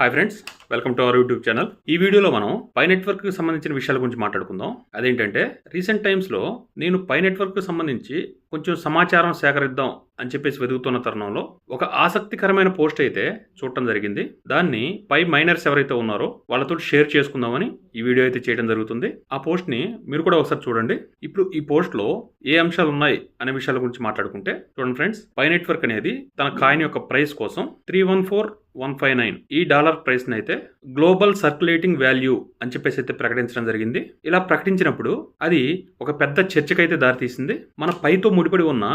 Hi friends welcome to our YouTube channel ఈ వీడియోలో మనం పై నెట్వర్క్కి సంబంధించిన విషయాల గురించి మాట్లాడుకుందాం. అదేంటంటే రీసెంట్ టైమ్స్లో నేను పై నెట్వర్క్కి సంబంధించి కొంచెం సమాచారం సేకరిద్దాం అని చెప్పేసి వెతుకుతున్న తరుణంలో ఒక ఆసక్తికరమైన పోస్ట్ అయితే చూడటం జరిగింది. దాన్ని పై మైనర్స్ ఎవరైతే ఉన్నారో వాళ్ళతో షేర్ చేసుకుందామని ఈ వీడియో అయితే చేయడం జరుగుతుంది. ఆ పోస్ట్ని మీరు కూడా ఒకసారి చూడండి. ఇప్పుడు ఈ పోస్ట్లో ఏ అంశాలు ఉన్నాయి అనే విషయాల గురించి మాట్లాడుకుంటే చూడండి ఫ్రెండ్స్ పై నెట్వర్క్ అనేది తన కాయిన్ యొక్క ప్రైస్ కోసం three one four one five nine. ఈ డాలర్ ప్రైస్ అయితే గ్లోబల్ సర్క్యులేటింగ్ వాల్యూ అని చెప్పేసి అయితే ప్రకటించడం జరిగింది. ఇలా ప్రకటించినప్పుడు అది ఒక పెద్ద చర్చకైతే దారితీసింది. మన పైతో ముడిపడి ఉన్న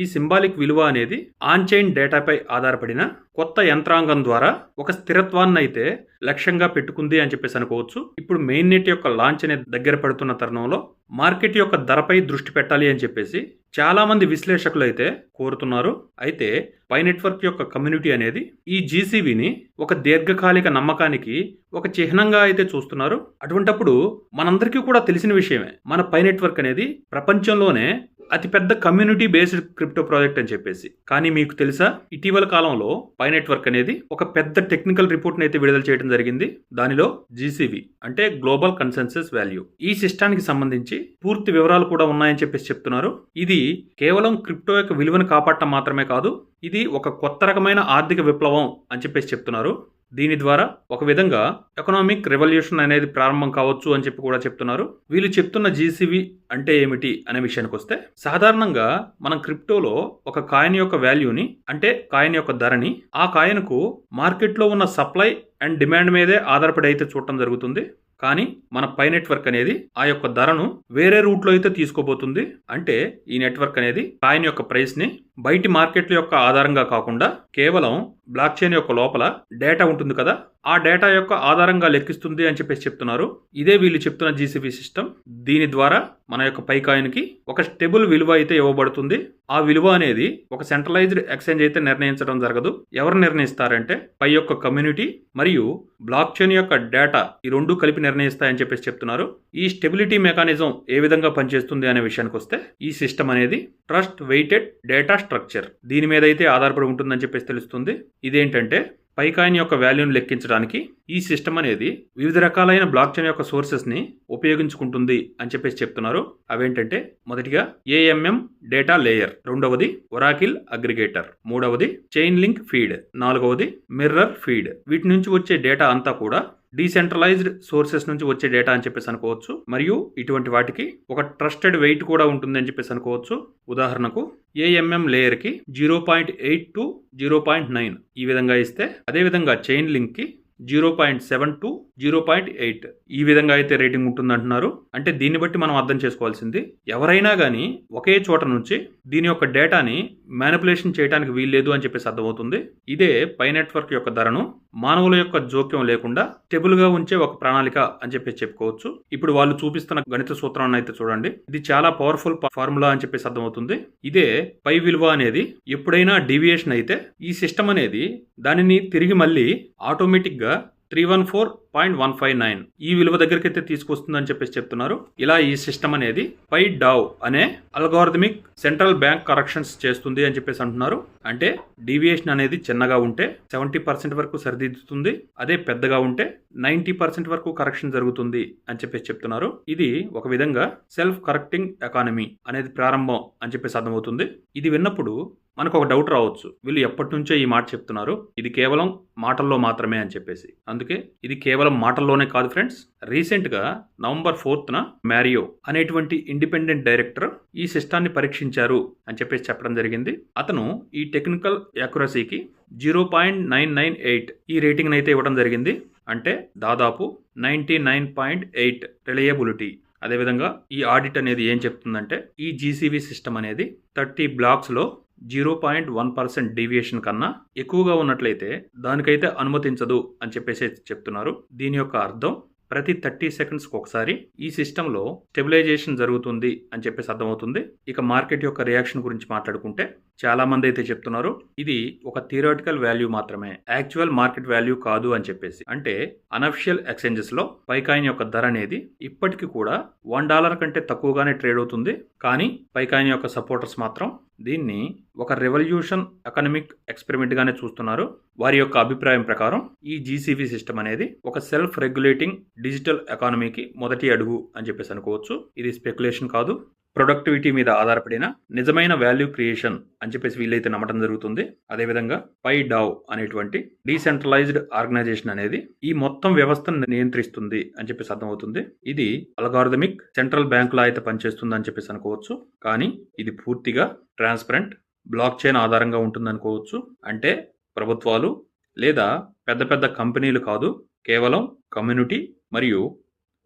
ఈ సింబాలిక్ విలువ అనేది ఆన్చైన్ డేటాపై ఆధారపడిన కొత్త యంత్రాంగం ద్వారా ఒక స్థిరత్వాన్ని అయితే లక్ష్యంగా పెట్టుకుంది అని చెప్పేసి అనుకోవచ్చు. ఇప్పుడు మెయిన్ నెట్ యొక్క లాంచ్ అనేది దగ్గర పడుతున్న తరుణంలో మార్కెట్ యొక్క ధరపై దృష్టి పెట్టాలి అని చెప్పేసి చాలా మంది విశ్లేషకులు అయితే కోరుతున్నారు. అయితే పై నెట్వర్క్ యొక్క కమ్యూనిటీ అనేది ఈ జీసీబీని ఒక దీర్ఘకాలిక నమ్మకానికి ఒక చిహ్నంగా అయితే చూస్తున్నారు. అటువంటప్పుడు మనందరికీ కూడా తెలిసిన విషయమే మన పై నెట్వర్క్ అనేది ప్రపంచంలోనే అతిపెద్ద కమ్యూనిటీ బేస్డ్ క్రిప్టో ప్రాజెక్ట్ అని చెప్పేసి. కానీ మీకు తెలుసా ఇటీవల కాలంలో పై నెట్వర్క్ అనేది ఒక పెద్ద టెక్నికల్ రిపోర్ట్ని అయితే విడుదల చేయడం జరిగింది. దానిలో జీసీబీ అంటే గ్లోబల్ కన్సెన్సస్ వాల్యూ ఈ సిస్టానికి సంబంధించి పూర్తి వివరాలు కూడా ఉన్నాయని చెప్పేసి చెప్తున్నారు. ఇది కేవలం క్రిప్టో యొక్క విలువను కాపాడటం మాత్రమే కాదు ఇది ఒక కొత్త రకమైన ఆర్థిక విప్లవం అని చెప్పేసి చెప్తున్నారు. దీని ద్వారా ఒక విధంగా ఎకనామిక్ రెవల్యూషన్ అనేది ప్రారంభం కావచ్చు అని చెప్పి కూడా చెప్తున్నారు. వీళ్ళు చెప్తున్న జీసీబీ అంటే ఏమిటి అనే విషయానికి వస్తే సాధారణంగా మనం క్రిప్టోలో ఒక కాయిన్ యొక్క వాల్యూని అంటే కాయిన్ యొక్క ధరని ఆ కాయిన్కు మార్కెట్లో ఉన్న సప్లై అండ్ డిమాండ్ మీదే ఆధారపడి అయితే చూడటం జరుగుతుంది. కానీ మన పై నెట్వర్క్ అనేది ఆ యొక్క ధరను వేరే రూట్లో అయితే తీసుకోబోతుంది. అంటే ఈ నెట్వర్క్ అనేది కాయిన్ యొక్క ప్రైస్ని బయటి మార్కెట్ల యొక్క ఆధారంగా కాకుండా కేవలం బ్లాక్ చైన్ యొక్క లోపల డేటా ఉంటుంది కదా? ఆ డేటా యొక్క ఆధారంగా లెక్కిస్తుంది అని చెప్పేసి చెప్తున్నారు. ఇదే వీళ్ళు చెప్తున్న జీసీబీ సిస్టమ్ దీని ద్వారా మన యొక్క పైకాయిన్కి ఒక స్టెబుల్ విలువ అయితే ఇవ్వబడుతుంది. ఆ విలువ అనేది ఒక సెంట్రలైజ్డ్ ఎక్స్చేంజ్ అయితే నిర్ణయించడం జరగదు. ఎవరు నిర్ణయిస్తారంటే పై యొక్క కమ్యూనిటీ మరియు బ్లాక్ చైన్ యొక్క డేటా ఈ రెండు కలిపి నిర్ణయిస్తాయని చెప్పేసి చెప్తున్నారు. ఈ స్టెబిలిటీ మెకానిజం ఏ విధంగా పనిచేస్తుంది అనే విషయానికి వస్తే ఈ సిస్టమ్ అనేది ట్రస్ట్ వెయిటెడ్ డేటా స్ట్రక్చర్ దీని మీద అయితే ఆధారపడి ఉంటుందని చెప్పేసి తెలుస్తుంది. ఇదేంటంటే పైకాయిన్ యొక్క వాల్యూను లెక్కించడానికి ఈ సిస్టమ్ అనేది వివిధ రకాలైన బ్లాక్ చైన్ యొక్క సోర్సెస్ని ఉపయోగించుకుంటుంది అని చెప్పేసి చెప్తున్నారు. అవేంటంటే మొదటిగా ఏఎంఎం డేటా లేయర్ రెండవది ఒరాకిల్ అగ్రిగేటర్ మూడవది చైన్ లింక్ ఫీడ్ నాలుగవది మిర్రర్ ఫీడ్ వీటి నుంచి వచ్చే డేటా అంతా కూడా డీసెంట్రలైజ్డ్ సోర్సెస్ నుంచి వచ్చే డేటా అని చెప్పేసి అనుకోవచ్చు. మరియు ఇటువంటి వాటికి ఒక ట్రస్టెడ్ వెయిట్ కూడా ఉంటుంది అని చెప్పేసి అనుకోవచ్చు. ఉదాహరణకు AMM లేయర్కి zero point eight to zero point nine ఈ విధంగా ఇస్తే అదేవిధంగా చైన్ లింక్కి zero point seven to zero point eight ఈ విధంగా అయితే రేటింగ్ ఉంటుంది అంటున్నారు అంటే దీన్ని బట్టి మనం అర్థం చేసుకోవాల్సింది ఎవరైనా కానీ ఒకే చోట నుంచి దీని యొక్క డేటాని మ్యానిపులేషన్ చేయడానికి వీల్లేదు అని చెప్పేసి అర్థమవుతుంది. ఇదే పై నెట్వర్క్ యొక్క ధరను మానవుల యొక్క జోక్యం లేకుండా స్టెబుల్గా ఉంచే ఒక ప్రణాళిక అని చెప్పి చెప్పుకోవచ్చు. ఇప్పుడు వాళ్ళు చూపిస్తున్న గణిత సూత్రాన్ని అయితే చూడండి. ఇది చాలా పవర్ఫుల్ ఫార్ములా అని చెప్పేసి అర్థమవుతుంది. ఇదే పై విలువ అనేది ఎప్పుడైనా డీవియేషన్ అయితే ఈ సిస్టమ్ అనేది దానిని తిరిగి మళ్ళీ ఆటోమేటిక్గా three one four point one five nine. ఈ విలువ దగ్గరికైతే తీసుకొస్తుందని చెప్పేసి చెప్తున్నారు. ఇలా ఈ సిస్టమ్ అనేది పై డావ్ అనే అల్గోరిథమిక్ సెంట్రల్ బ్యాంక్ కరెక్షన్స్ చేస్తుంది అని చెప్పేసి అంటున్నారు. అంటే డీవియేషన్ అనేది చిన్నగా ఉంటే సెవెంటీ పర్సెంట్ వరకు సరిదిద్దుతుంది. అదే పెద్దగా ఉంటే నైంటీ పర్సెంట్ వరకు కరెక్షన్ జరుగుతుంది అని చెప్పేసి చెప్తున్నారు. ఇది ఒక విధంగా సెల్ఫ్ కరెక్టింగ్ ఎకానమీ అనేది ప్రారంభం అని చెప్పేసి అర్థమవుతుంది. ఇది విన్నప్పుడు మనకు ఒక డౌట్ రావచ్చు. వీళ్ళు ఎప్పటి నుంచో ఈ మాట చెప్తున్నారు. ఇది కేవలం మాటల్లో మాత్రమే అని చెప్పేసి. అందుకే ఇది కేవలం మాటల్లోనే కాదు ఫ్రెండ్స్. రీసెంట్గా నవంబర్ ఫోర్త్న మ్యారియో అనేటువంటి ఇండిపెండెంట్ డైరెక్టర్ ఈ సిస్టాన్ని పరీక్షించారు అని చెప్పేసి చెప్పడం జరిగింది. అతను ఈ technical యాక్యురసీకి zero point nine nine eight ఈ రేటింగ్ అయితే ఇవ్వడం జరిగింది. అంటే దాదాపు ninety nine point eight reliability. అదేవిధంగా ఈ ఆడిట్ అనేది ఏం చెప్తుందంటే ఈ జీసీబీ సిస్టమ్ అనేది thirty బ్లాక్స్లో zero point one percent deviation కన్నా ఎక్కువగా ఉన్నట్లయితే దానికైతే అనుమతించదు అని చెప్పేసి చెప్తున్నారు. దీని యొక్క అర్థం ప్రతి థర్టీ సెకండ్స్కి ఒకసారి ఈ సిస్టంలో స్టెబిలైజేషన్ జరుగుతుంది అని చెప్పేసి అర్థమవుతుంది. ఇక మార్కెట్ యొక్క రియాక్షన్ గురించి మాట్లాడుకుంటే చాలా మంది అయితే చెప్తున్నారు. ఇది ఒక థియరాటికల్ వాల్యూ మాత్రమే. యాక్చువల్ మార్కెట్ వాల్యూ కాదు అని చెప్పేసి. అంటే అనఫిషియల్ ఎక్స్చేంజెస్లో పైకాయిన్ యొక్క ధర అనేది ఇప్పటికీ కూడా వన్ డాలర్ కంటే తక్కువగానే ట్రేడ్ అవుతుంది. కానీ పైకాయిన్ యొక్క సపోర్టర్స్ మాత్రం దీన్ని ఒక రెవల్యూషన్ ఎకనమిక్ ఎక్స్పెరిమెంట్ గానే చూస్తున్నారు. వారి యొక్క అభిప్రాయం ప్రకారం ఈ జీసీవీ సిస్టమ్ అనేది ఒక సెల్ఫ్ రెగ్యులేటింగ్ డిజిటల్ ఎకానమీకి మొదటి అడుగు అని చెప్పేసి అనుకోవచ్చు. ఇది స్పెక్యులేషన్ కాదు. ప్రొడక్టివిటీ మీద ఆధారపడిన నిజమైన వాల్యూ క్రియేషన్ అని చెప్పేసి వీళ్ళైతే నమ్మటం జరుగుతుంది. అదేవిధంగా పై డావ్ అనేటువంటి డీసెంట్రలైజ్డ్ ఆర్గనైజేషన్ అనేది ఈ మొత్తం వ్యవస్థను నియంత్రిస్తుంది అని చెప్పేసి అర్థమవుతుంది. ఇది అల్గారిథమిక్ సెంట్రల్ బ్యాంకులా అయితే పనిచేస్తుంది అని చెప్పేసి అనుకోవచ్చు. కానీ ఇది పూర్తిగా ట్రాన్స్పరెంట్ బ్లాక్ చైన్ ఆధారంగా ఉంటుంది అనుకోవచ్చు. అంటే ప్రభుత్వాలు లేదా పెద్ద పెద్ద కంపెనీలు కాదు కేవలం కమ్యూనిటీ మరియు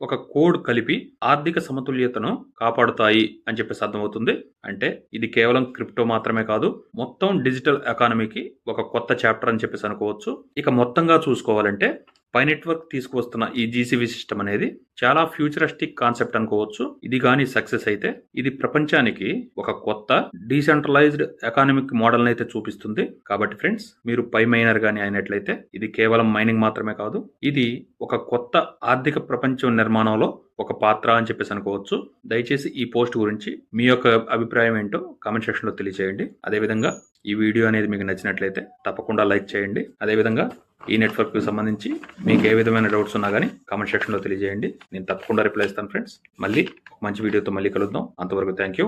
ఒక కోడ్ కలిపి ఆర్థిక సమతుల్యతను కాపాడుతాయి అని చెప్పేసి అర్థమవుతుంది. అంటే ఇది కేవలం క్రిప్టో మాత్రమే కాదు మొత్తం డిజిటల్ ఎకానమీకి ఒక కొత్త చాప్టర్ అని చెప్పేసి అనుకోవచ్చు. ఇక మొత్తంగా చూసుకోవాలంటే పై నెట్వర్క్ తీసుకువస్తున్న ఈ జీసీవీ సిస్టమ్ అనేది చాలా ఫ్యూచరిస్టిక్ కాన్సెప్ట్ అనుకోవచ్చు. ఇది కానీ సక్సెస్ అయితే ఇది ప్రపంచానికి ఒక కొత్త డీసెంట్రలైజ్డ్ ఎకానమిక్ మోడల్ అయితే చూపిస్తుంది. కాబట్టి ఫ్రెండ్స్ మీరు పై మైనర్ గానీ అయినట్లయితే ఇది కేవలం మైనింగ్ మాత్రమే కాదు. ఇది ఒక కొత్త ఆర్థిక ప్రపంచం నిర్మాణంలో ఒక పాత్ర అని చెప్పేసి అనుకోవచ్చు. దయచేసి ఈ పోస్ట్ గురించి మీ యొక్క అభిప్రాయం ఏంటో కామెంట్ సెక్షన్లో తెలియజేయండి అదేవిధంగా ఈ వీడియో అనేది మీకు నచ్చినట్లయితే తప్పకుండా లైక్ చేయండి. అదేవిధంగా ఈ నెట్వర్క్కి సంబంధించి మీకు ఏ విధమైన డౌట్స్ ఉన్నా కానీ కామెంట్ సెక్షన్లో తెలియజేయండి. నేను తప్పకుండా రిప్లై ఇస్తాను ఫ్రెండ్స్. మళ్ళీ మంచి వీడియోతో మళ్ళీ కలుద్దాం. అంతవరకు థ్యాంక్ యూ.